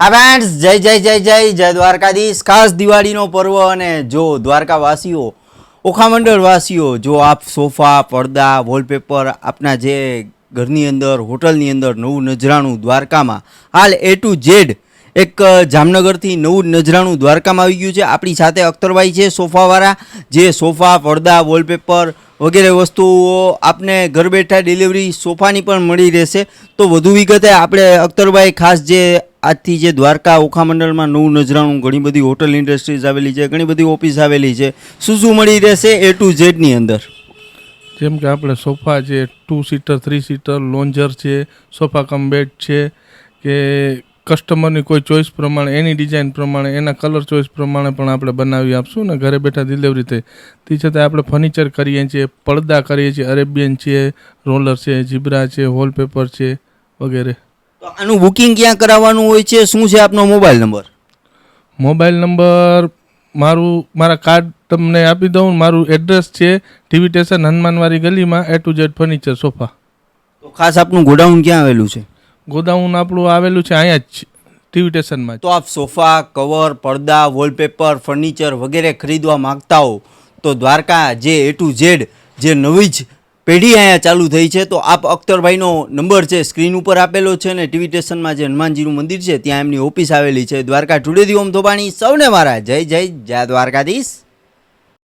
હા ફ્રેન્ડ્સ જય જય જય જય જય દ્વારકાધીશ. ખાસ દિવાળીનો પર્વ અને જો દ્વારકાવાસીઓ, ઓખામંડળવાસીઓ, જો આપ સોફા, પડદા વોલપેપર આપના જે ઘરની અંદર, હોટલની અંદર નવું નજરાણું દ્વારકામાં, હાલ એ ટુ ઝેડ એક જામનગરથી નવું નજરાણું દ્વારકામાં આવી ગયું છે. આપણી સાથે અખ્તરભાઈ છે, સોફાવાળા, જે સોફા, પડદા વોલપેપર વગેરે વસ્તુઓ આપને ઘર બેઠા ડિલિવરી સોફાની પણ મળી રહેશે. તો વધુ વિગતે આપણે અખ્તરભાઈ, ખાસ જે આજથી જે દ્વારકા ઓખામંડળમાં નવું નજરાણું, ઘણી બધી હોટલ ઇન્ડસ્ટ્રીઝ આવેલી છે, ઘણી બધી ઓફિસ આવેલી છે. શું શું મળી રહેશે એ ટુ ઝેડની અંદર? જેમ કે આપણે સોફા છે, two seater, three seater, lounger છે, સોફા કમ બેડ છે, કે કસ્ટમરની કોઈ ચોઈસ પ્રમાણે, એની ડિઝાઇન પ્રમાણે, એના કલર ચોઈસ પ્રમાણે પણ આપણે બનાવી આપશું ને ઘરે બેઠા ડિલિવરી થઈ તે છતાં આપણે ફર્નિચર કરીએ છીએ, પડદા કરીએ છીએ, અરેબિયન છે, રોલર છે, જીબ્રા છે વોલપેપર છે, વગેરે. તો આનું બુકિંગ ક્યાં કરાવવાનું હોય છે? શું છે આપનો મોબાઈલ નંબર મોબાઈલ નંબર મારું મારા કાર્ડ તમને આપી દઉં. મારું એડ્રેસ છે TV station Hanumanwari ગલીમાં A to Z furniture sofa તો ખાસ આપનું ગોડાઉન ક્યાં આવેલું છે? ગોડાઉન આપણું આવેલું છે અહીંયા જ ટીવી સ્ટેશનમાં તો આપ સોફા કવર પડદા વોલપેપર ફર્નિચર વગેરે ખરીદવા માંગતા હો તો દ્વારકા જે એ ટુ ઝેડ જે નવી જ પેઢી અહીંયા ચાલુ થઈ છે. તો આપ અખ્તરભાઈનો નંબર છે, સ્ક્રીન ઉપર આપેલો છે ને ટીવી સ્ટેશનમાં જે હનુમાનજીનું મંદિર છે, ત્યાં એમની ઓફિસ આવેલી છે. દ્વારકા ટુડે દી ઓમ ધોબાણી. સૌને મારા જય જય જય દ્વારકાધીશ.